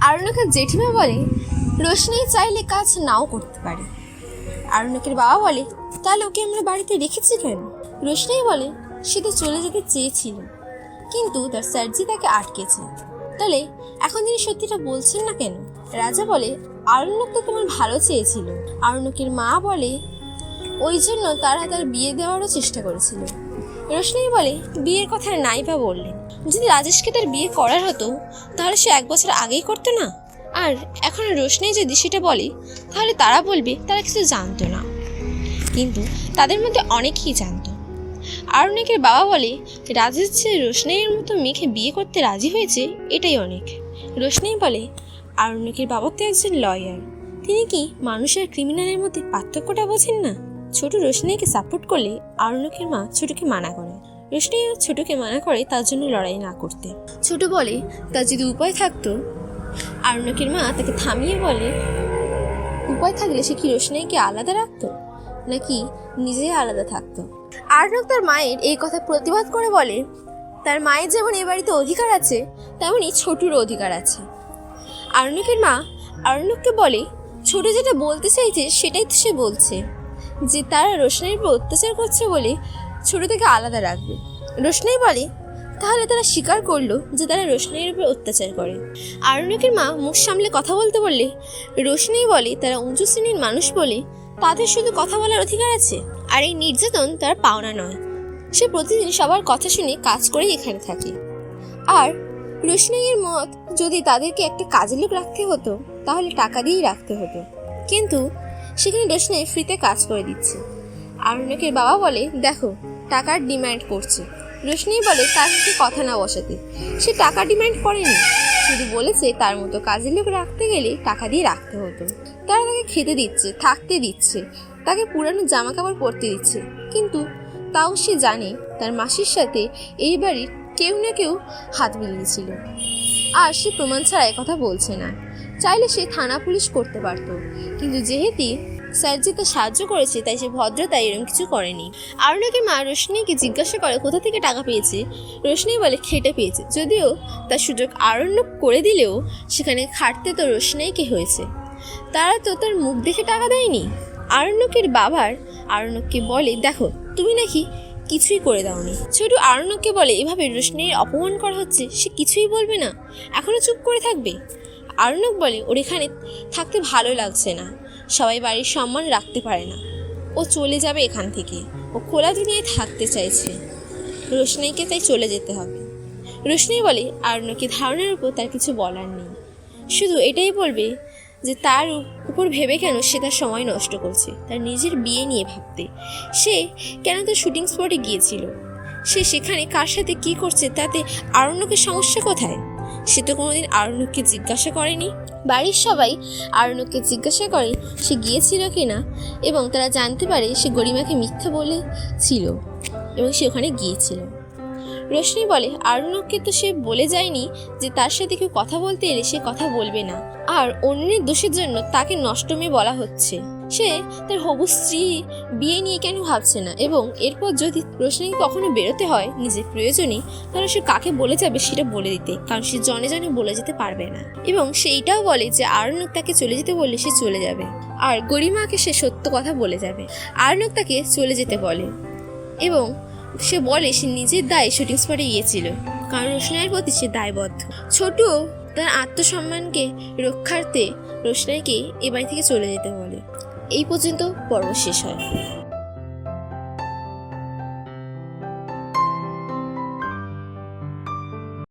আরণ্যকের জেঠিমা বলে, রোশনি চাইলে কাজ নাও করতে পারে। আরণ্যকের বাবা বলে, তাহলে ওকে আমরা বাড়িতে রেখেছি কেন? রোশনাই বলে, সে তো চলে যেতে চেয়েছিল, কিন্তু তার স্যারজি তাকে আটকেছে। তাহলে এখন তিনি সত্যিটা বলছেন না কেন? রাজা বলে আরণ্যক তো তোমার ভালো চেয়েছিল। আরণ্যকের মা বলে, ওই জন্য তারা তার বিয়ে দেওয়ারও চেষ্টা করেছিল। রোশনি বলে, বিয়ের কথা নাই বা বললেন যদি রাজেশকে তার বিয়ে করার হতো, তাহলে সে এক বছর আগেই করতো না। আর এখন রোশনি যদি সেটা বলে, তাহলে তারা বলবে, তারা কিছু জানতো না। কিন্তু তাদের মধ্যে অনেকেই জানতো। আর অনেকের বাবা বলে, রাজেশ যে রোশনাইয়ের মতো মেয়েকে বিয়ে করতে রাজি হয়েছে, এটাই অনেক। রোশনাই বলে, আর অনেকের বাবা তো একজন লয়ার তিনি কি মানুষের ক্রিমিনালের মধ্যে পার্থক্যটা বোঝেন না? ছোট রোশনাইকে সাপোর্ট করলে আরণ্যকের মা ছোটকে মানা করে। রোশনাইও ছোটকে মানা করে তার জন্য লড়াই না করতে। ছোট বলে তার যদি উপায় থাকতো? আরণ্যকের মা তাকে থামিয়ে বলে, উপায় থাকলে সে কি রোশনাইকে আলাদা রাখতো? নাকি নিজেই আলাদা থাকতো? আর্নব তার মায়ের এই কথা প্রতিবাদ করে বলে, তার মায়ের যেমন এ বাড়িতে অধিকার আছে, তেমনই ছোটুরও অধিকার আছে। আর্নকের মা আর্নবকে বলে, ছোট যেটা বলতে চাইছে, সেটাই তো সে বলছে। যে তারা রোশনাইয়ের উপর অত্যাচার করছে বলে ছোট থেকে আলাদা রাখবে। রোশনাই বলে, তাহলে তারা স্বীকার করল যে তারা রোশনাইয়ের উপর অত্যাচার করে। আরণ্যকের মা মুখ সামলে কথা বলতে বললে, রোশনাই বলে, তারা উঁচু শ্রেণির মানুষ বলে তাদের শুধু কথা বলার অধিকার আছে, আর এই নির্যাতন তার পাওনা নয়। সে প্রতিদিন সবার কথা শুনে কাজ করেই এখানে থাকে। আর রোশনাইয়ের মত যদি তাদেরকে একটা কাজের লোক রাখতে হতো, তাহলে টাকা দিয়েই রাখতে হতো। কিন্তু সেখানে রোশনাই ফ্রিতে কাজ করে দিচ্ছে। আরণ্যকের বাবা বলে, দেখো টাকার ডিমান্ড করছে। রোশনি বলে, তার সাথে কথা না বসাতে। সে টাকা ডিমান্ড করেনি। শুধু বলেছে, তার মতো কাজের লোক রাখতে গেলে টাকা দিয়ে রাখতে হতো। তারা তাকে খেতে দিচ্ছে, থাকতে দিচ্ছে, তাকে পুরানো জামা কাপড় পরতে দিচ্ছে। কিন্তু তাও সে জানে, তার মাসির সাথে এই বাড়ির কেউ না কেউ হাত মিলিয়েছিল। আর সে প্রমাণ ছাড়া কথা বলছে না। চাইলে সে থানা পুলিশ করতে পারতো। কিন্তু যেহেতু স্যার যে তার সাহায্য করেছে, তাই সে ভদ্রতায় এরকম কিছু করেনি। আরুণাকে মা রোশনীকে জিজ্ঞাসা করে, কোথা থেকে টাকা পেয়েছে? রোশনী বলে, খেটে পেয়েছে। যদিও তার সুযোগ আরণ্য করে দিলেও সেখানে খাটতে তো রোশনাইকে হয়েছে। তারা তো তার মুখ দেখে টাকা দেয়নি। আরণ্যকের বাবার আরণ্যককে বলে, দেখো, তুমি নাকি কিছুই করে দাওনি। ছোট আরণ্যককে বলে, এভাবে রোশনীর অপমান করা হচ্ছে, সে কিছুই বলবে না। এখনও চুপ করে থাকবে? আরণ্যক বলে, ওর এখানে থাকতে ভালো লাগছে না। সবাই বাড়ির সম্মান রাখতে পারে না। ও চলে যাবে এখান থেকে। ও খোলা দুনিয়ায় থাকতে চাইছে। রোশনাইকে তাই চলে যেতে হবে। রোশনাই বলে আরণ্যকে ধারণার উপর তার কিছু বলার নেই। শুধু এটাই বলবে যে তার উপর ভেবে কেন সে তার সময় নষ্ট করছে। তার নিজের বিয়ে নিয়ে ভাবতে। সে কেন তার শুটিং স্পটে গিয়েছিল? সে সেখানে কার সাথে কি করছে? তাতে আরণ্যকের সমস্যা কোথায়? সে তো কোনোদিন আরণ্যককে জিজ্ঞাসা করেনি। বাড়ির সবাই আরণ্যককে জিজ্ঞাসা করে সে গিয়েছিল কি না, এবং তারা জানতে পারে সে গরিমাকে মিথ্যা বলেছিল এবং সে ওখানে গিয়েছিল। রোশনি বলে আরণ্যককে তো সে বলে যায়নি যে তার সাথে কেউ কথা বলতে এলে সে কথা বলবে না, আর অন্যের দোষের জন্য তাকে নষ্টমে বলা হচ্ছে। সে তার হবু স্ত্রী বিয়ে নিয়ে কেন ভাবছে না? এবং এরপর যদি রোশনীকে কখনো বেরোতে হয় নিজের প্রয়োজনে, তাহলে সে কাকে বলে যাবে সেটা বলে দিতে, কারণ সে জনে জনে বলে যেতে পারবে না। এবং সে এটাও বলে যে আরণ্যক তাকে চলে যেতে বললে সে চলে যাবে। আর গরিমাকে সে সত্য কথা বলে যাবে। আরণ্যক তাকে চলে যেতে বলে। এবং সে বলে সে নিজের দায়ে শুটিং স্পটে গিয়েছিল। কারণ রোশনাইয়ের প্রতি সে দায়বদ্ধ। ছোট তার আত্মসম্মানকে রক্ষার্থে রোশনাইকে এ বাড়ি থেকে চলে যেতে বলে। এই পর্যন্ত পর্ব শেষ হয়।